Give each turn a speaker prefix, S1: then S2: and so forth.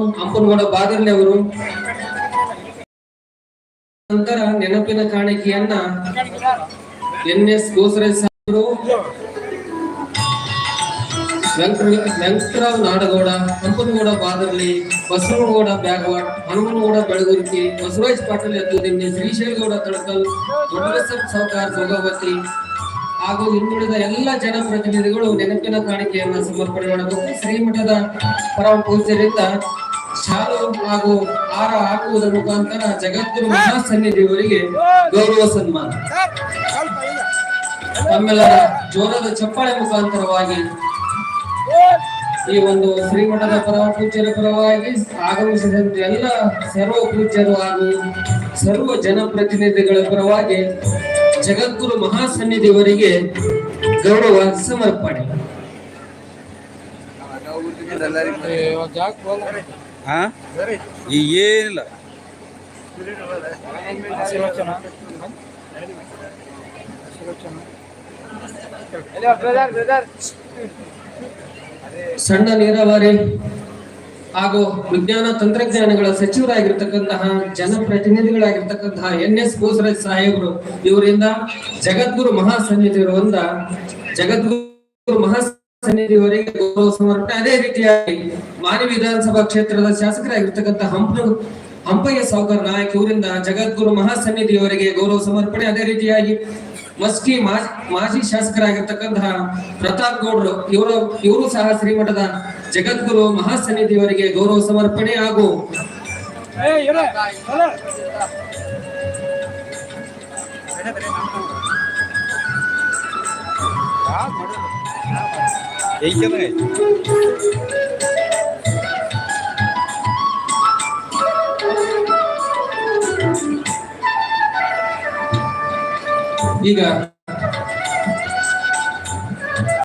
S1: ಹಂಪನಗೌಡ ಬಾದರ್ಲಿ ಅವರು. ನಂತರ ನೆನಪಿನ ಕಾಣಿಕೆಯನ್ನ ಎನ್ ಎಸ್ ಗೋಸರೇ ಸಾಹೇಬರು ವೆಂಕಟ- ವೆಂಕಟರಾವ್ ನಾಡಗೌಡ, ಹಂಪನಗೌಡ ಬಾದರ್ಲಿ ಬಸವನಗೌಡ ಬ್ಯಾಗವಾಡ್, ಹನುಮನಗೌಡ ಬೆಳಗುರ್ಕಿ, ಬಸವರಾಜ್ ಪಾಟೀಲ್ ಎತ್ತುದಿನ್ನಿ ಶ್ರೀಶೈಲಗೌಡ ತಡಕಲ್ ದೊಡ್ಡಬಸಪ್ಪ ಸಹಕಾರ ಭೋಗಾವತಿ ಹಾಗೂ ಹಿಂದುಳಿದ ಎಲ್ಲ ಜನಪ್ರತಿನಿಧಿಗಳು ನೆನಪಿನ ಕಾಣಿಕೆಯನ್ನು ಸಮರ್ಪಣೆ ಮಾಡಬೇಕು. ಶ್ರೀಮಠದ ಪರಮ ಪೂಜ್ಯರಿಂದ ಶಾಲು ಹಾಗೂ ಹಾರ ಹಾಕುವುದರ ಮುಖಾಂತರ ಜಗದ್ಗುರು ಮಹಾಸನ್ನಿಧಿಯವರಿಗೆ ಗೌರವ ಸನ್ಮಾನ. ತಮ್ಮೆಲ್ಲರ ಜೋರದ ಚಪ್ಪಾಳೆ ಮುಖಾಂತರವಾಗಿ ಈ ಒಂದು ಶ್ರೀಮಠದ ಪರ ಪೂಜ್ಯರ ಪರವಾಗಿ ಆಗಮಿಸಿದಂತ ಎಲ್ಲ ಸರ್ವ ಪೂಜ್ಯರು ಹಾಗೂ ಸರ್ವ ಜನಪ್ರತಿನಿಧಿಗಳ ಪರವಾಗಿ ಜಗದ್ಗುರು ಮಹಾಸನ್ನಿಧಿಯವರಿಗೆ ಗೌರವ ಸಮರ್ಪಣೆ.
S2: ಏನಿಲ್ಲ.
S1: ಸಣ್ಣ ನೀರಾವರಿ ಹಾಗೂ ವಿಜ್ಞಾನ ತಂತ್ರಜ್ಞಾನಗಳ ಸಚಿವರಾಗಿರ್ತಕ್ಕಂತಹ ಜನಪ್ರತಿನಿಧಿಗಳಾಗಿರ್ತಕ್ಕಂತಹ ಎನ್ ಎಸ್ ಬೋಸರಾಜ್ ಸಾಹೇಬರು, ಇವರಿಂದ ಜಗದ್ಗುರು ಮಹಾಸನ್ನಿಧಿಯವರಿಂದ ಜಗದ್ಗುರು ಮಹಾಸನ್ನಿಧಿಯವರಿಗೆ ಗೌರವ ಸಮರ್ಪಣೆ ಅದೇ ರೀತಿಯಾಗಿ ಮಾನಿ ವಿಧಾನಸಭಾ ಕ್ಷೇತ್ರದ ಶಾಸಕರಾಗಿರ್ತಕ್ಕಂಥ ಹಂಪ ಹಂಪಯ್ಯ ಸಾವುಕರ್ ನಾಯಕ್ ಇವರಿಂದ ಜಗದ್ಗುರು ಮಹಾಸನ್ನಿಧಿಯವರಿಗೆ ಗೌರವ ಸಮರ್ಪಣೆ ಅದೇ ರೀತಿಯಾಗಿ ಮಸ್ಕಿ ಮಾಜಿ ಮಾಜಿ ಶಾಸಕರಾಗಿರ್ತಕ್ಕಂತಹ ಪ್ರತಾಪ್ ಗೌಡ್ರು ಇವರು ಇವರು ಸಹ ಶ್ರೀಮಠದ ಜಗದ್ಗುರು ಮಹಾಸನ್ನಿಧಿಯವರಿಗೆ ಗೌರವ ಸಮರ್ಪಣೆ ಹಾಗೂ
S2: ಏಕೆ
S1: ಈಗ